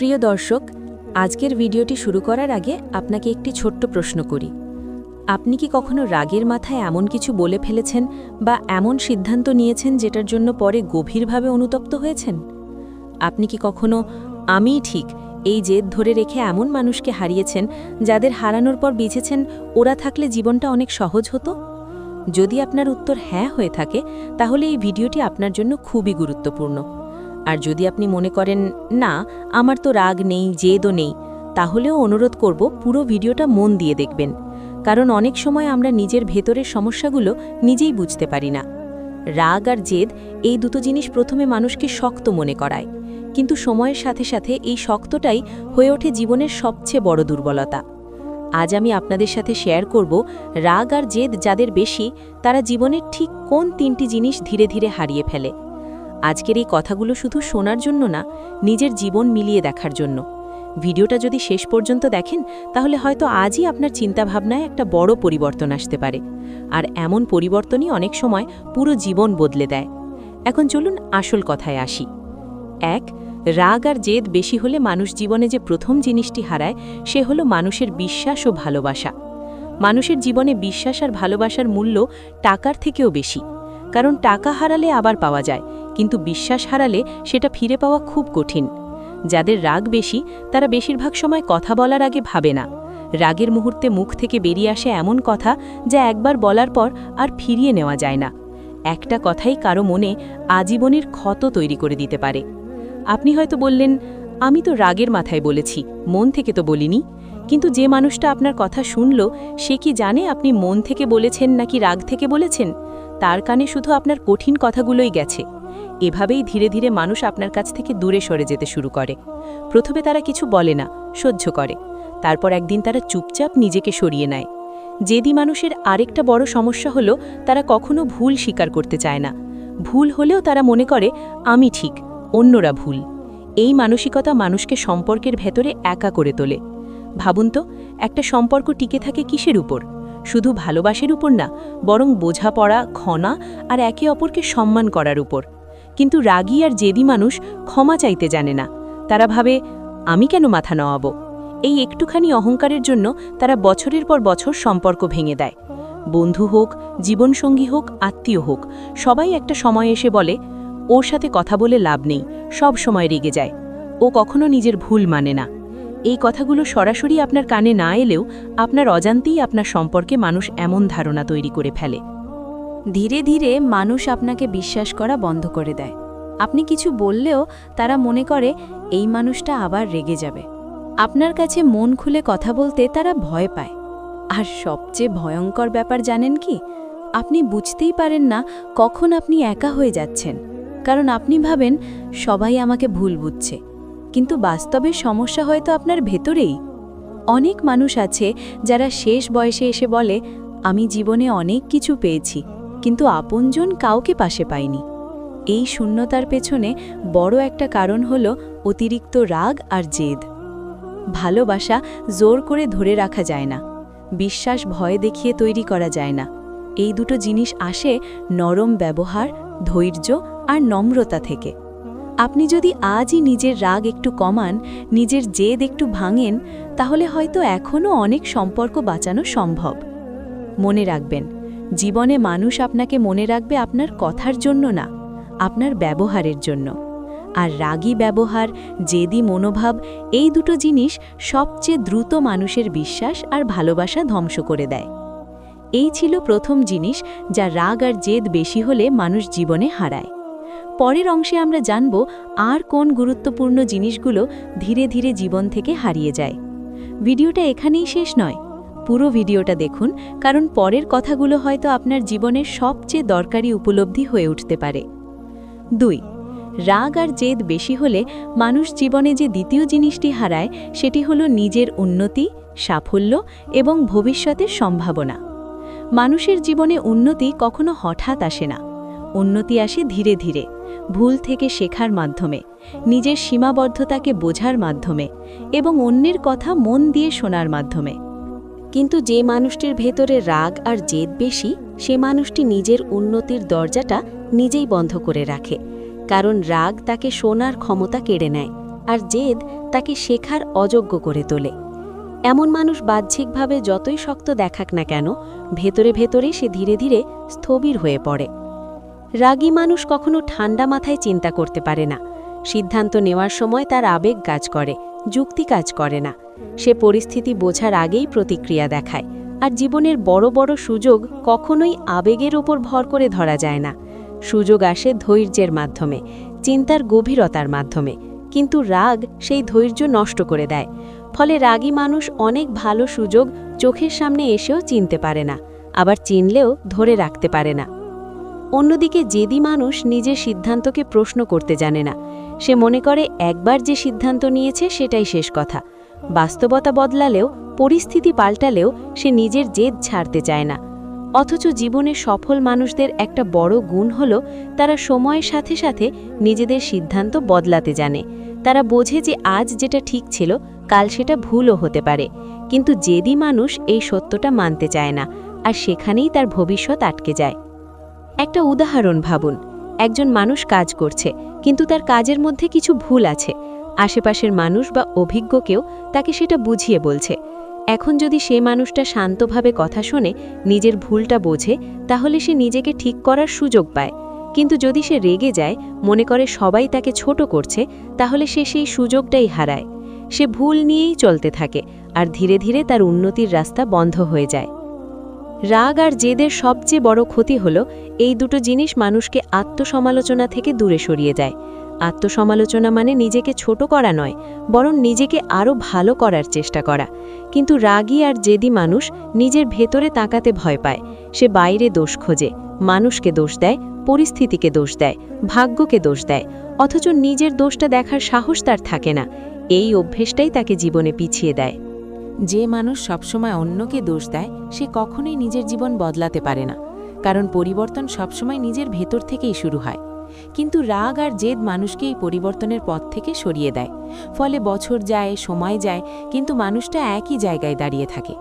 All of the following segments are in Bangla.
প্রিয় দর্শক, আজকের ভিডিওটি শুরু করার আগে আপনাকে একটি ছোট্ট প্রশ্ন করি। আপনি কি কখনো রাগের মাথায় এমন কিছু বলে ফেলেছেন বা এমন সিদ্ধান্ত নিয়েছেন যেটার জন্য পরে গভীরভাবে অনুতপ্ত হয়েছেন? আপনি কি কখনো আমিই ঠিক, এই জেদ ধরে রেখে এমন মানুষকে হারিয়েছেন যাদের হারানোর পর বেঁচেছেন, ওরা থাকলে জীবনটা অনেক সহজ হতো? যদি আপনার উত্তর হ্যাঁ হয়ে থাকে, তাহলে এই ভিডিওটি আপনার জন্য খুবই গুরুত্বপূর্ণ। আর যদি আপনি মনে করেন, না, আমার তো রাগ নেই, জেদও নেই, তাহলেও অনুরোধ করব পুরো ভিডিওটা মন দিয়ে দেখবেন। কারণ অনেক সময় আমরা নিজের ভেতরের সমস্যাগুলো নিজেই বুঝতে পারি না। রাগ আর জেদ এই দুটো জিনিস প্রথমে মানুষকে শক্ত মনে করায়। কিন্তু সময়ের সাথে সাথে এই শক্তটাই হয়ে ওঠে জীবনের সবচেয়ে বড় দুর্বলতা। আজ আমি আপনাদের সাথে শেয়ার করব রাগ আর জেদ যাদের বেশি, তারা জীবনের ঠিক কোন তিনটি জিনিস ধীরে ধীরে হারিয়ে ফেলে। আজকের এই কথাগুলো শুধু শোনার জন্য না, নিজের জীবন মিলিয়ে দেখার জন্য। ভিডিওটা যদি শেষ পর্যন্ত দেখেন, তাহলে হয়তো আজই আপনার চিন্তাভাবনায় একটা বড় পরিবর্তন আসতে পারে। আর এমন পরিবর্তনই অনেক সময় পুরো জীবন বদলে দেয়। এখন চলুন আসল কথায় আসি। এক, রাগ আর জেদ বেশি হলে মানুষ জীবনে যে প্রথম জিনিসটি হারায়, সে হলো মানুষের বিশ্বাস ও ভালোবাসা। মানুষের জীবনে বিশ্বাস আর ভালোবাসার মূল্য টাকার থেকেও বেশি। কারণ টাকা হারালে আবার পাওয়া যায় কিন্তু বিশ্বাস হারালে সেটা ফিরে পাওয়া খুব কঠিন। যাদের রাগ বেশি, তারা বেশিরভাগ সময় কথা বলার আগে ভাবে না। রাগের মুহূর্তে মুখ থেকে বেরিয়ে আসে এমন কথা যা একবার বলার পর আর ফিরিয়ে নেওয়া যায় না। একটা কথাই কারও মনে আজীবনের ক্ষত তৈরি করে দিতে পারে। আপনি হয়তো বললেন, আমি তো রাগের মাথায় বলেছি, মন থেকে তো বলিনি। কিন্তু যে মানুষটা আপনার কথা শুনল, সে কি জানে আপনি মন থেকে বলেছেন নাকি রাগ থেকে বলেছেন? তার কানে শুধু আপনার কঠিন কথাগুলোই গেছে। এভাবেই ধীরে ধীরে মানুষ আপনার কাছ থেকে দূরে সরে যেতে শুরু করে। প্রথমে তারা কিছু বলে না, সহ্য করে। তারপর একদিন তারা চুপচাপ নিজেকে সরিয়ে নেয়। যেদি মানুষের আরেকটা বড় সমস্যা হলো, তারা কখনো ভুল স্বীকার করতে চায় না। ভুল হলেও তারা মনে করে, আমি ঠিক, অন্যরা ভুল। এই মানসিকতা মানুষকে সম্পর্কের ভেতরে একা করে তোলে। ভাবুন তো, একটা সম্পর্ক টিকে থাকে কিসের উপর? শুধু ভালোবাসের উপর না, বরং বোঝাপড়া ক্ষণা আর একে অপরকে সম্মান করার উপর। কিন্তু রাগী আর জেদি মানুষ ক্ষমা চাইতে জানে না। তারা ভাবে, আমি কেন মাথা নেওয়াবো? এই একটুখানি অহংকারের জন্য তারা বছরের পর বছর সম্পর্ক ভেঙে দেয়। বন্ধু হোক, জীবনসঙ্গী হোক, আত্মীয় হোক, সবাই একটা সময় এসে বলে, ওর সাথে কথা বলে লাভ নেই, সব সময় রেগে যায়। ও কখনো নিজের ভুল মানে না। এই কথাগুলো সরাসরি আপনার কানে না এলেও আপনার অজান্তেই আপনার সম্পর্কে মানুষ এমন ধারণা তৈরি করে ফেলে। ধীরে ধীরে মানুষ আপনাকে বিশ্বাস করা বন্ধ করে দেয়। আপনি কিছু বললেও তারা মনে করে, এই মানুষটা আবার রেগে যাবে। আপনার কাছে মন খুলে কথা বলতে তারা ভয় পায়। আর সবচেয়ে ভয়ঙ্কর ব্যাপার জানেন কি? আপনি বুঝতেই পারেন না কখন আপনি একা হয়ে যাচ্ছেন। কারণ আপনি ভাবেন, সবাই আমাকে ভুল বুঝছে। কিন্তু বাস্তবে সমস্যা হয়তো আপনার ভেতরেই। অনেক মানুষ আছে যারা শেষ বয়সে এসে বলে, আমি জীবনে অনেক কিছু পেয়েছি। কিন্তু আপনজন কাউকে পাশে পায়নি। এই শূন্যতার পেছনে বড় একটা কারণ হল অতিরিক্ত রাগ আর জেদ। ভালোবাসা জোর করে ধরে রাখা যায় না। বিশ্বাস ভয় দেখিয়ে তৈরি করা যায় না। এই দুটো জিনিস আসে নরম ব্যবহার, ধৈর্য আর নম্রতা থেকে। আপনি যদি আজই নিজের রাগ একটু কমান, নিজের জেদ একটু ভাঙেন, তাহলে হয়তো এখনও অনেক সম্পর্ক বাঁচানো সম্ভব। মনে রাখবেন জীবনে মানুষ আপনাকে মনে রাখবে আপনার কথার জন্য না, আপনার ব্যবহারের জন্য। আর রাগী ব্যবহার, জেদি মনোভাব, এই দুটো জিনিস সবচেয়ে দ্রুত মানুষের বিশ্বাস আর ভালোবাসা ধ্বংস করে দেয়। এই ছিল প্রথম জিনিস যা রাগ আর জেদ বেশি হলে মানুষ জীবনে হারায়। পরের অংশে আমরা জানব আর কোন গুরুত্বপূর্ণ জিনিসগুলো ধীরে ধীরে জীবন থেকে হারিয়ে যায়। ভিডিওটা এখানেই শেষ নয়। পুরো ভিডিওটা দেখুন, কারণ পরের কথাগুলো হয়তো আপনার জীবনের সবচেয়ে দরকারি উপলব্ধি হয়ে উঠতে পারে। দুই, রাগ আর জেদ বেশি হলে মানুষ জীবনে যে দ্বিতীয় জিনিসটি হারায়, সেটি হলো নিজের উন্নতি, সাফল্য এবং ভবিষ্যতের সম্ভাবনা। মানুষের জীবনে উন্নতি কখনো হঠাৎ আসে না। উন্নতি আসে ধীরে ধীরে, ভুল থেকে শেখার মাধ্যমে, নিজের সীমাবদ্ধতাকে বোঝার মাধ্যমে এবং অন্যের কথা মন দিয়ে শোনার মাধ্যমে। কিন্তু যে মানুষটির ভেতরে রাগ আর জেদ বেশি, সে মানুষটি নিজের উন্নতির দরজাটা নিজেই বন্ধ করে রাখে। কারণ রাগ তাকে শোনার ক্ষমতা কেড়ে নেয় আর জেদ তাকে শেখার অযোগ্য করে তোলে। এমন মানুষ বাহ্যিকভাবে যতই শক্ত দেখাক না কেন, ভেতরে ভেতরে সে ধীরে ধীরে স্থবির হয়ে পড়ে। রাগী মানুষ কখনো ঠান্ডা মাথায় চিন্তা করতে পারে না। সিদ্ধান্ত নেওয়ার সময় তার আবেগ কাজ করে। যুক্তি কাজ করে না। সে পরিস্থিতি বোঝার আগেই প্রতিক্রিয়া দেখায়। আর জীবনের বড় বড় সুযোগ কখনোই আবেগের ওপর ভর করে ধরা যায় না। সুযোগ আসে ধৈর্যের মাধ্যমে, চিন্তার গভীরতার মাধ্যমে। কিন্তু রাগ সেই ধৈর্য নষ্ট করে দেয়। ফলে রাগী মানুষ অনেক ভালো সুযোগ চোখের সামনে এসেও চিনতে পারে না, আবার চিনলেও ধরে রাখতে পারে না। অন্যদিকে জেদি মানুষ নিজের সিদ্ধান্তকে প্রশ্ন করতে জানে না সে মনে করে একবার যে সিদ্ধান্ত নিয়েছে সেটাই শেষ কথা। বাস্তবতা বদলালেও, পরিস্থিতি পাল্টালেও সে নিজের জেদ ছাড়তে চায় না। অথচ জীবনে সফল মানুষদের একটা বড় গুণ হল, তারা সময়ের সাথে সাথে নিজেদের সিদ্ধান্ত বদলাতে জানে। তারা বোঝে যে আজ যেটা ঠিক ছিল, কাল সেটা ভুলও হতে পারে। কিন্তু জেদি মানুষ এই সত্যটা মানতে চায় না, আর সেখানেই তার ভবিষ্যৎ আটকে যায়। একটা উদাহরণ ভাবুন। একজন মানুষ কাজ করছে কিন্তু তার কাজের মধ্যে কিছু ভুল আছে। আশেপাশের মানুষ বা অভিজ্ঞকেও তাকে সেটা বুঝিয়ে বলছে। এখন যদি সে মানুষটা শান্তভাবে কথা শোনে, নিজের ভুলটা বোঝে, তাহলে সে নিজেকে ঠিক করার সুযোগ পায়। কিন্তু যদি সে রেগে যায়, মনে করে সবাই তাকে ছোট করছে, তাহলে সে সেই সুযোগটাই হারায়। সে ভুল নিয়েই চলতে থাকে, আর ধীরে ধীরে তার উন্নতির রাস্তা বন্ধ হয়ে যায়। রাগ আর জেদের সবচেয়ে বড় ক্ষতি হল, এই দুটো জিনিস মানুষকে আত্মসমালোচনা থেকে দূরে সরিয়ে যায় আত্মসমালোচনা মানে নিজেকে ছোট করা নয়, বরং নিজেকে আরও ভালো করার চেষ্টা করা। কিন্তু রাগী আর জেদি মানুষ নিজের ভেতরে তাকাতে ভয় পায়, সে বাইরে দোষ খোঁজে, মানুষকে দোষ দেয়, পরিস্থিতিকে দোষ দেয়, ভাগ্যকে দোষ দেয়, অথচ নিজের দোষটা দেখার সাহস তার থাকে না, এই অভ্যেসটাই তাকে জীবনে পিছিয়ে দেয়। যে মানুষ সবসময় অন্যকে দোষ দেয়, সে কখনোই নিজের জীবন বদলাতে পারে না। কারণ পরিবর্তন সবসময় নিজের ভেতর থেকেই শুরু হয়। কিন্তু রাগ আর জেদ মানুষকে এই পরিবর্তনের পথ থেকে সরিয়ে দেয়। ফলে বছর যায়, সময় যায়, কিন্তু মানুষটা একই জায়গায় দাঁড়িয়ে থাকে।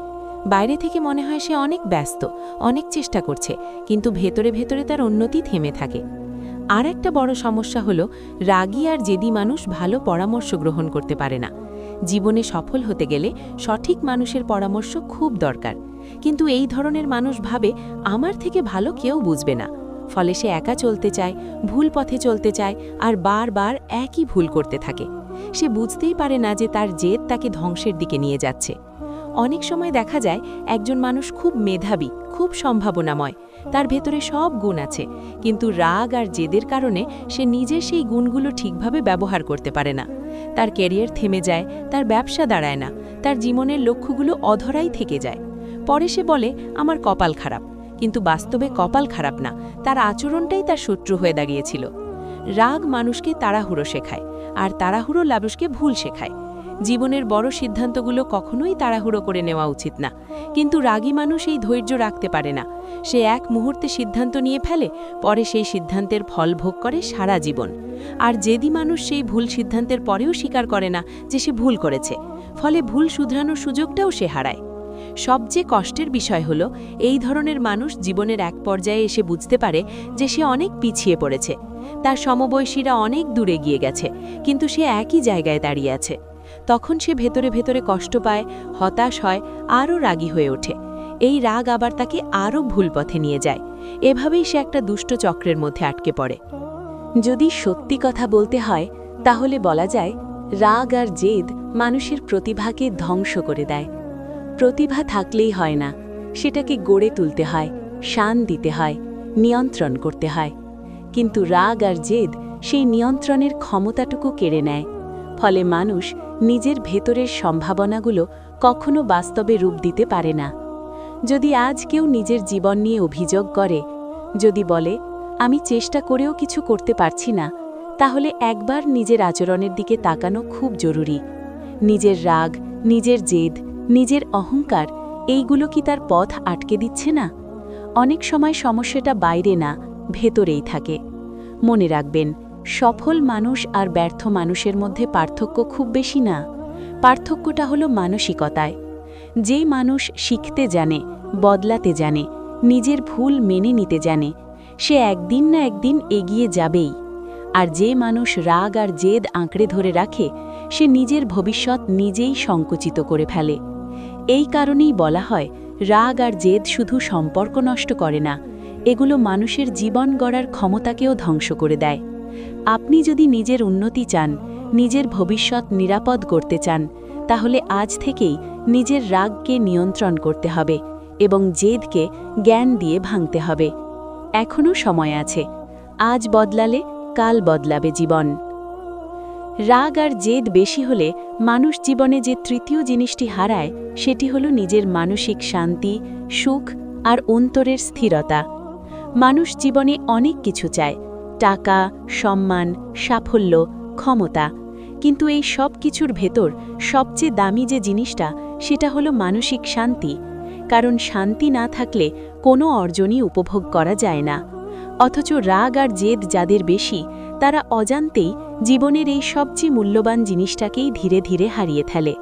বাইরে থেকে মনে হয় সে অনেক ব্যস্ত, অনেক চেষ্টা করছে, কিন্তু ভেতরে ভেতরে তার উন্নতি থেমে থাকে। আর একটা বড় সমস্যা হলো, রাগী আর জেদি মানুষ ভালো পরামর্শ গ্রহণ করতে পারে না। জীবনে সফল হতে গেলে সঠিক মানুষের পরামর্শ খুব দরকার। কিন্তু এই ধরনের মানুষ ভাবে, আমার থেকে ভালো কেউ বুঝবে না। ফলে সে একা চলতে চায়, ভুল পথে চলতে চায়, আর বারবার একই ভুল করতে থাকে। সে বুঝতেই পারে না যে তার জেদ তাকে ধ্বংসের দিকে নিয়ে যাচ্ছে। অনেক সময় দেখা যায় একজন মানুষ খুব মেধাবী, খুব সম্ভাবনাময়। তার ভেতরে সব গুণ আছে। কিন্তু রাগ আর জেদের কারণে সে নিজের সেই গুণগুলো ঠিকভাবে ব্যবহার করতে পারে না। তার ক্যারিয়ার থেমে যায়, তার ব্যবসা দাঁড়ায় না, তার জীবনের লক্ষ্যগুলো অধরাই থেকে যায়। পরে সে বলে, আমার কপাল খারাপ। কিন্তু বাস্তবে কপাল খারাপ না, তার আচরণটাই তার শত্রু হয়ে দাঁড়িয়েছিল। রাগ মানুষকে তাড়াহুড়ো শেখায়, আর তাড়াহুড়ো লাবুসকে ভুল শেখায়। জীবনের বড় সিদ্ধান্তগুলো কখনোই তাড়াহুড়ো করে নেওয়া উচিত না। কিন্তু রাগী মানুষ এই ধৈর্য রাখতে পারে না। সে এক মুহূর্তে সিদ্ধান্ত নিয়ে ফেলে, পরে সেই সিদ্ধান্তের ফল ভোগ করে সারা জীবন। আর যেদি মানুষ সেই ভুল সিদ্ধান্তের পরেও স্বীকার করে না যে সে ভুল করেছে। ফলে ভুল শুধরানোর সুযোগটাও সে হারায়। সবচেয়ে কষ্টের বিষয় হলো, এই ধরনের মানুষ জীবনের এক পর্যায়ে এসে বুঝতে পারে যে সে অনেক পিছিয়ে পড়েছে। তার সমবয়সীরা অনেক দূরে গিয়ে গেছে, কিন্তু সে একই জায়গায় দাঁড়িয়ে আছে। তখন সে ভেতরে ভেতরে কষ্ট পায়, হতাশ হয়, আরও রাগী হয়ে ওঠে। এই রাগ আবার তাকে আরও ভুল পথে নিয়ে যায়। এভাবেই সে একটা দুষ্ট চক্রের মধ্যে আটকে পড়ে। যদি সত্যি কথা বলতে হয়, তাহলে বলা যায়, রাগ আর জেদ মানুষের প্রতিভাকে ধ্বংস করে দেয়। প্রতিভা থাকলেই হয় না, সেটাকে গড়ে তুলতে হয়, শান দিতে হয়, নিয়ন্ত্রণ করতে হয়। কিন্তু রাগ আর জেদ সেই নিয়ন্ত্রণের ক্ষমতাটুকু কেড়ে নেয়। ফলে মানুষ নিজের ভেতরের সম্ভাবনাগুলো কখনো বাস্তবে রূপ দিতে পারে না। যদি আজ কেউ নিজের জীবন নিয়ে অভিযোগ করে, যদি বলে, আমি চেষ্টা করেও কিছু করতে পারছি না, তাহলে একবার নিজের আচরণের দিকে তাকানো খুব জরুরি। নিজের রাগ, নিজের জেদ, নিজের অহংকার, এইগুলো কি তার পথ আটকে দিচ্ছে না? অনেক সময় সমস্যাটা বাইরে না, ভেতরেই থাকে। মনে রাখবেন সফল মানুষ আর ব্যর্থ মানুষের মধ্যে পার্থক্য খুব বেশি না। পার্থক্যটা হলো মানসিকতায়। যে মানুষ শিখতে জানে, বদলাতে জানে, নিজের ভুল মেনে নিতে জানে, সে একদিন না একদিন এগিয়ে যাবেই। আর যে মানুষ রাগ আর জেদ আঁকড়ে ধরে রাখে, সে নিজের ভবিষ্যৎ নিজেই সংকুচিত করে ফেলে। এই কারণেই বলা হয়, রাগ আর জেদ শুধু সম্পর্ক নষ্ট করে না, এগুলো মানুষের জীবন গড়ার ক্ষমতাকেও ধ্বংস করে দেয়। আপনি যদি নিজের উন্নতি চান, নিজের ভবিষ্যৎ নিরাপদ করতে চান, তাহলে আজ থেকেই নিজের রাগকে নিয়ন্ত্রণ করতে হবে এবং জেদকে জ্ঞান দিয়ে ভাঙতে হবে। এখনও সময় আছে। আজ বদলালে কাল বদলাবে জীবন। রাগ আর জেদ বেশি হলে মানুষ জীবনে যে তৃতীয় জিনিসটি হারায়, সেটি হল নিজের মানসিক শান্তি, সুখ আর অন্তরের স্থিরতা। মানুষ জীবনে অনেক কিছু চায় টাকা, সম্মান, সাফল্য, ক্ষমতা। কিন্তু এই সব কিছুর ভেতর সবচেয়ে দামি যে জিনিসটা, সেটা হলো মানসিক শান্তি। কারণ শান্তি না থাকলে কোনো অর্জনই উপভোগ করা যায় না। অথচ রাগ আর জেদ যাদের বেশি, তারা অজান্তেই জীবনের এই সবচেয়ে মূল্যবান জিনিসটাকেই ধীরে ধীরে হারিয়ে ফেলে।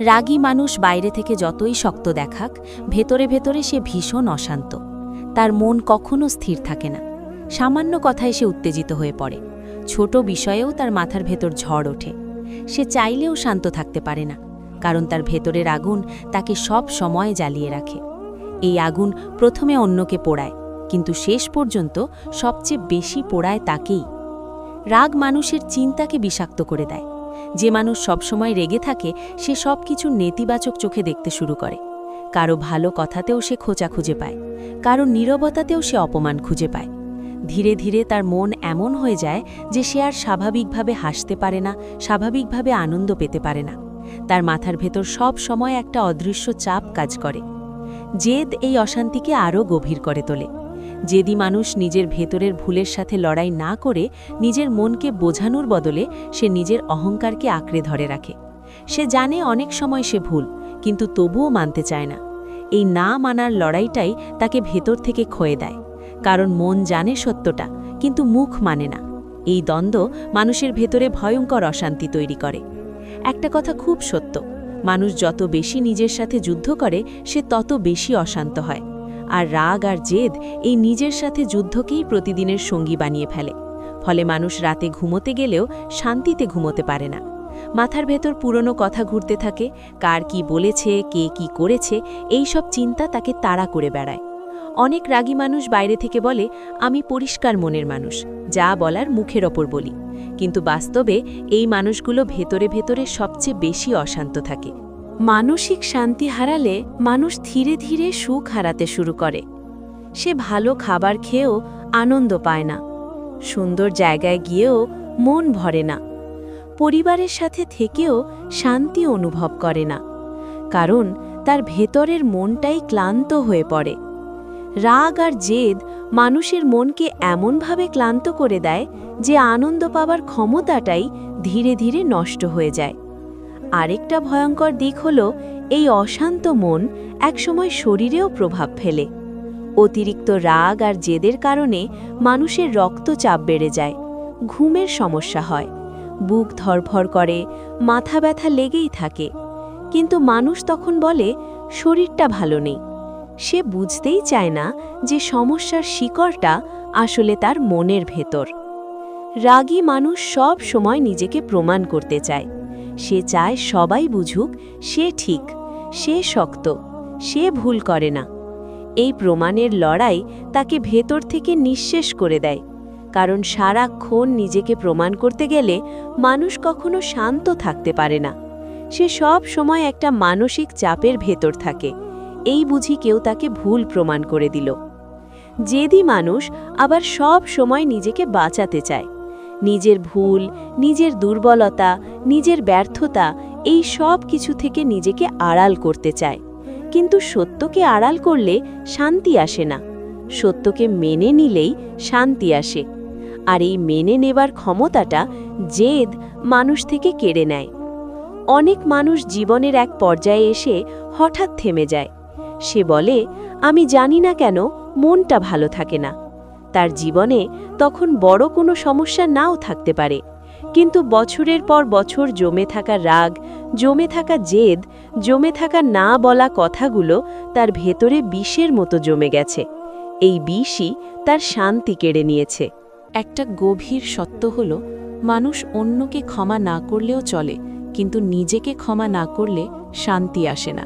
রাগী মানুষ বাইরে থেকে যতই শক্ত দেখাক, ভেতরে ভেতরে সে ভীষণ অশান্ত। তার মন কখনো স্থির থাকে না। সামান্য কথায় সে উত্তেজিত হয়ে পড়ে। ছোট বিষয়েও তার মাথার ভেতর ঝড় ওঠে। সে চাইলেও শান্ত থাকতে পারে না, কারণ তার ভেতরের আগুন তাকে সব সময় জ্বালিয়ে রাখে। এই আগুন প্রথমে অন্যকে পোড়ায়, কিন্তু শেষ পর্যন্ত সবচেয়ে বেশি পোড়ায় তাকেই। রাগ মানুষের চিন্তাকে বিষাক্ত করে দেয়। যে মানুষ সবসময় রেগে থাকে, সে সব কিছু নেতিবাচক চোখে দেখতে শুরু করে। কারও ভালো কথাতেও সে খোঁচা খুঁজে পায়, কারও নীরবতাতেও সে অপমান খুঁজে পায়। ধীরে ধীরে তার মন এমন হয়ে যায় যে সে আর স্বাভাবিকভাবে হাসতে পারে না, স্বাভাবিকভাবে আনন্দ পেতে পারে না। তার মাথার ভেতর সব সময় একটা অদৃশ্য চাপ কাজ করে। জেদ এই অশান্তিকে আরও গভীর করে তোলে। যেদি মানুষ নিজের ভেতরের ভুলের সাথে লড়াই না করে নিজের মনকে বোঝানোর বদলে সে নিজের অহংকারকে আঁকড়ে ধরে রাখে। সে জানে অনেক সময় সে ভুল, কিন্তু তবুও মানতে চায় না। এই না মানার লড়াইটাই তাকে ভেতর থেকে ক্ষয়ে দেয়। কারণ মন জানে সত্যটা, কিন্তু মুখ মানে না। এই দ্বন্দ্ব মানুষের ভেতরে ভয়ঙ্কর অশান্তি তৈরি করে। একটা কথা খুব সত্য, মানুষ যত বেশি নিজের সাথে যুদ্ধ করে, সে তত বেশি অশান্ত হয়। আর রাগ আর জেদ এই নিজের সাথে যুদ্ধকেই প্রতিদিনের সঙ্গী বানিয়ে ফেলে। ফলে মানুষ রাতে ঘুমোতে গেলেও শান্তিতে ঘুমোতে পারে না। মাথার ভেতর পুরনো কথা ঘুরতে থাকে, কার কি বলেছে, কে কি করেছে, এই সব চিন্তা তাকে তাড়া করে বেড়ায়। অনেক রাগী মানুষ বাইরে থেকে বলে, আমি পরিষ্কার মনের মানুষ, যা বলার মুখের ওপর বলি। কিন্তু বাস্তবে এই মানুষগুলো ভেতরে ভেতরে সবচেয়ে বেশি অশান্ত থাকে। মানসিক শান্তি হারালে মানুষ ধীরে ধীরে সুখ হারাতে শুরু করে। সে ভালো খাবার খেয়েও আনন্দ পায় না। সুন্দর জায়গায় গিয়েও মন ভরে না। পরিবারের সাথে থেকেও শান্তি অনুভব করে না। কারণ তার ভেতরের মনটাই ক্লান্ত হয়ে পড়ে। রাগ আর জেদ মানুষের মনকে এমনভাবে ক্লান্ত করে দেয় যে আনন্দ পাবার ক্ষমতাটাই ধীরে ধীরে নষ্ট হয়ে যায়। আরেকটা ভয়ঙ্কর দিক হল এই অশান্ত মন একসময় শরীরেও প্রভাব ফেলে। অতিরিক্ত রাগ আর জেদের কারণে মানুষের রক্তচাপ বেড়ে যায়, ঘুমের সমস্যা হয়, বুক ধরফর করে, মাথা ব্যথা লেগেই থাকে। কিন্তু মানুষ তখন বলে, শরীরটা ভালো নেই। সে বুঝতেই চায় না যে সমস্যার শিকড়টা আসলে তার মনের ভেতর। রাগী মানুষ সব সময় নিজেকে প্রমাণ করতে চায়। সে চায় সবাই বুঝুক সে ঠিক, সে শক্ত, সে ভুল করে না। এই প্রমাণের লড়াই তাকে ভেতর থেকে নিঃশেষ করে দেয়। কারণ সারাক্ষণ নিজেকে প্রমাণ করতে গেলে মানুষ কখনো শান্ত থাকতে পারে না। সে সব সময় একটা মানসিক চাপের ভেতর থাকে। এই বুঝি কেউ তাকে ভুল প্রমাণ করে দিল। যেদি মানুষ আবার সব সময় নিজেকে বাঁচাতে চায়। নিজের ভুল, নিজের দুর্বলতা, নিজের ব্যর্থতা, এই সব কিছু থেকে নিজেকে আড়াল করতে চায়। কিন্তু সত্যকে আড়াল করলে শান্তি আসে না। সত্যকে মেনে নিলেই শান্তি আসে। আর এই মেনে নেবার ক্ষমতাটা জেদ মানুষ থেকে কেড়ে নেয়। অনেক মানুষ জীবনের এক পর্যায়ে এসে হঠাৎ থেমে যায়। সে বলে, আমি জানি না কেন মনটা ভালো থাকে না। তার জীবনে তখন বড় কোনো সমস্যা নাও থাকতে পারে। কিন্তু বছরের পর বছর জমে থাকা রাগ, জমে থাকা জেদ, জমে থাকা না বলা কথাগুলো তার ভেতরে বিষের মতো জমে গেছে। এই বিষই তার শান্তি কেড়ে নিয়েছে। একটা গভীর সত্য হল, মানুষ অন্যকে ক্ষমা না করলেও চলে, কিন্তু নিজেকে ক্ষমা না করলে শান্তি আসে না।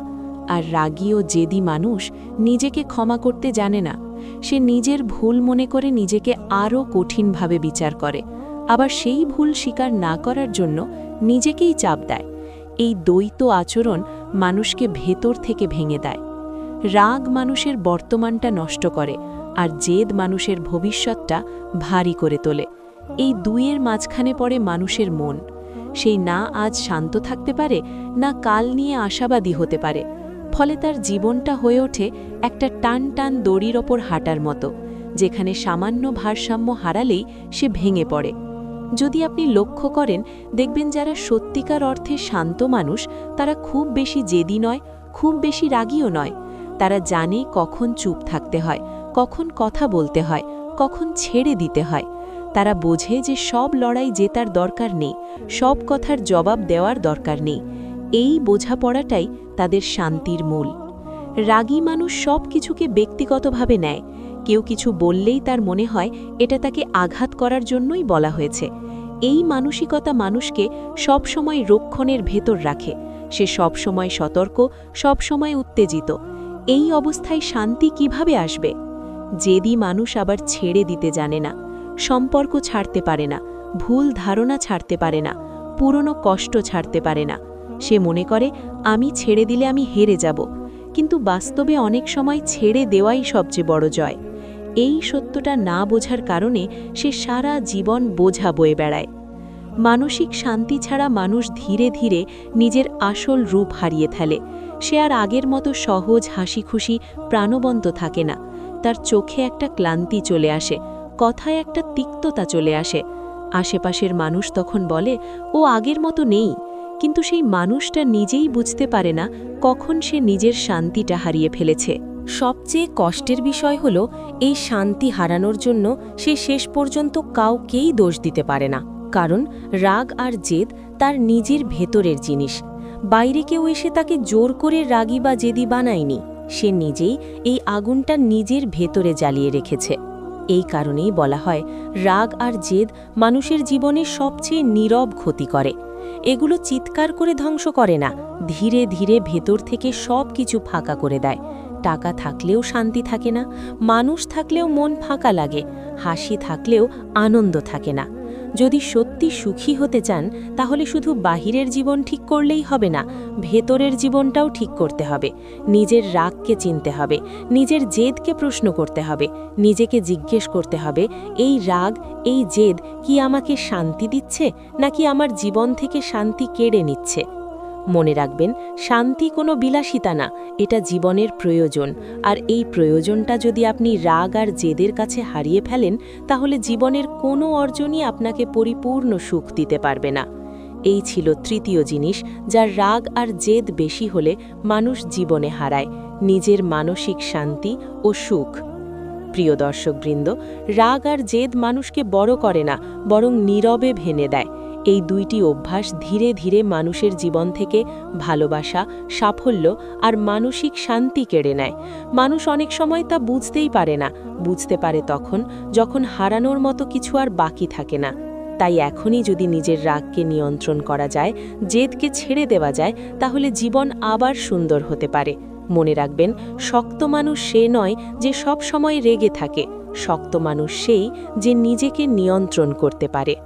আর রাগী ও জেদি মানুষ নিজেকে ক্ষমা করতে জানে না। সে নিজের ভুল মনে করে নিজেকে আরও কঠিনভাবে বিচার করে। আবার সেই ভুল স্বীকার না করার জন্য নিজেকেই চাপ দেয়। এই দ্বৈত আচরণ মানুষকে ভেতর থেকে ভেঙে দেয়। রাগ মানুষের বর্তমানটা নষ্ট করে আর জেদ মানুষের ভবিষ্যৎটা ভারী করে তোলে। এই দুইয়ের মাঝখানে পড়ে মানুষের মন। সেই না আজ শান্ত থাকতে পারে, না কাল নিয়ে আশাবাদী হতে পারে। ফলে তার জীবনটা হয়ে ওঠে একটা টান টান দড়ির ওপর হাঁটার মতো, যেখানে সামান্য ভারসাম্য হারালেই সে ভেঙে পড়ে। যদি আপনি লক্ষ্য করেন, দেখবেন যারা সত্যিকার অর্থে শান্ত মানুষ, তারা খুব বেশি জেদি নয়, খুব বেশি রাগীও নয়। তারা জানে কখন চুপ থাকতে হয়, কখন কথা বলতে হয়, কখন ছেড়ে দিতে হয়। তারা বোঝে যে সব লড়াই জেতার দরকার নেই, সব কথার জবাব দেওয়ার দরকার নেই। এই বোঝাপড়াটাই তাদের শান্তির মূল। রাগী মানুষ সব কিছুকে ব্যক্তিগতভাবে নেয়। কেউ কিছু বললেই তার মনে হয় এটা তাকে আঘাত করার জন্যই বলা হয়েছে। এই মানসিকতা মানুষকে সবসময় রক্ষণের ভেতর রাখে। সে সবসময় সতর্ক, সবসময় উত্তেজিত। এই অবস্থায় শান্তি কীভাবে আসবে? জেদি মানুষ আবার ছেড়ে দিতে জানে না। সম্পর্ক ছাড়তে পারে না। ভুল ধারণা ছাড়তে পারে না। পুরনো কষ্ট ছাড়তে পারে না। সে মনে করে, আমি ছেড়ে দিলে আমি হেরে যাব। কিন্তু বাস্তবে অনেক সময় ছেড়ে দেওয়াই সবচেয়ে বড় জয়। এই সত্যটা না বোঝার কারণে সে সারা জীবন বোঝা বয়ে বেড়ায়। মানসিক শান্তি ছাড়া মানুষ ধীরে ধীরে নিজের আসল রূপ হারিয়ে ফেলে। সে আর আগের মতো সহজ হাসি খুশি প্রাণবন্ত থাকে না। তার চোখে একটা ক্লান্তি চলে আসে, কথায় একটা তিক্ততা চলে আসে। আশেপাশের মানুষ তখন বলে, ও আগের মতো নেই। কিন্তু সেই মানুষটা নিজেই বুঝতে পারে না কখন সে নিজের শান্তিটা হারিয়ে ফেলেছে। সবচেয়ে কষ্টের বিষয় হল, এই শান্তি হারানোর জন্য সে শেষ পর্যন্ত কাউকেই দোষ দিতে পারে না। কারণ রাগ আর জেদ তার নিজের ভেতরের জিনিস। বাইরে কেউ এসে তাকে জোর করে রাগী বা জেদি বানায়নি। সে নিজেই এই আগুনটা নিজের ভেতরে জ্বালিয়ে রেখেছে। এই কারণেই বলা হয়, রাগ আর জেদ মানুষের জীবনে সবচেয়ে নীরব ক্ষতি করে। এগুলো চিৎকার করে ধ্বংস করে না, ধীরে ধীরে ভেতর থেকে সব কিছু ফাঁকা করে দেয়। টাকা থাকলেও শান্তি থাকে না, মানুষ থাকলেও মন ফাঁকা লাগে, হাসি থাকলেও আনন্দ থাকে না। যদি সত্যি সুখী হতে চান, তাহলে শুধু বাহিরের জীবন ঠিক করলেই হবে না, ভেতরের জীবনটাও ঠিক করতে হবে। নিজের রাগকে চিনতে হবে, নিজের জেদকে প্রশ্ন করতে হবে, নিজেকে জিজ্ঞেস করতে হবে, এই রাগ, এই জেদ কি আমাকে শান্তি দিচ্ছে, নাকি আমার জীবন থেকে শান্তি কেড়ে নিচ্ছে? মনে রাখবেন, শান্তি কোনো বিলাসিতা না, এটা জীবনের প্রয়োজন। আর এই প্রয়োজনটা যদি আপনি রাগ আর জেদের কাছে হারিয়ে ফেলেন, তাহলে জীবনের কোনো অর্জনই আপনাকে পরিপূর্ণ সুখ দিতে পারবে না। এই ছিল তৃতীয় জিনিস, যার রাগ আর জেদ বেশি হলে মানুষ জীবনে হারায়, নিজের মানসিক শান্তি ও সুখ। প্রিয় দর্শকবৃন্দ, রাগ আর জেদ মানুষকে বড় করে না, বরং নীরবে ভেনে দেয়। এই দুইটি অভ্যাস ধীরে ধীরে মানুষের জীবন থেকে ভালোবাসা, সাফল্য আর মানসিক শান্তি কেড়ে নেয়। মানুষ অনেক সময় তা বুঝতেই পারে না। বুঝতে পারে তখন যখন হারানোর মতো কিছু আর বাকি থাকে না। তাই এখনই যদি নিজের রাগকে নিয়ন্ত্রণ করা যায়, জেদকে ছেড়ে দেওয়া যায়, তাহলে জীবন আবার সুন্দর হতে পারে। মনে রাখবেন, শক্ত মানুষ সে নয় যে সব সময় রেগে থাকে। শক্ত মানুষ সেই যে নিজেকে নিয়ন্ত্রণ করতে পারে।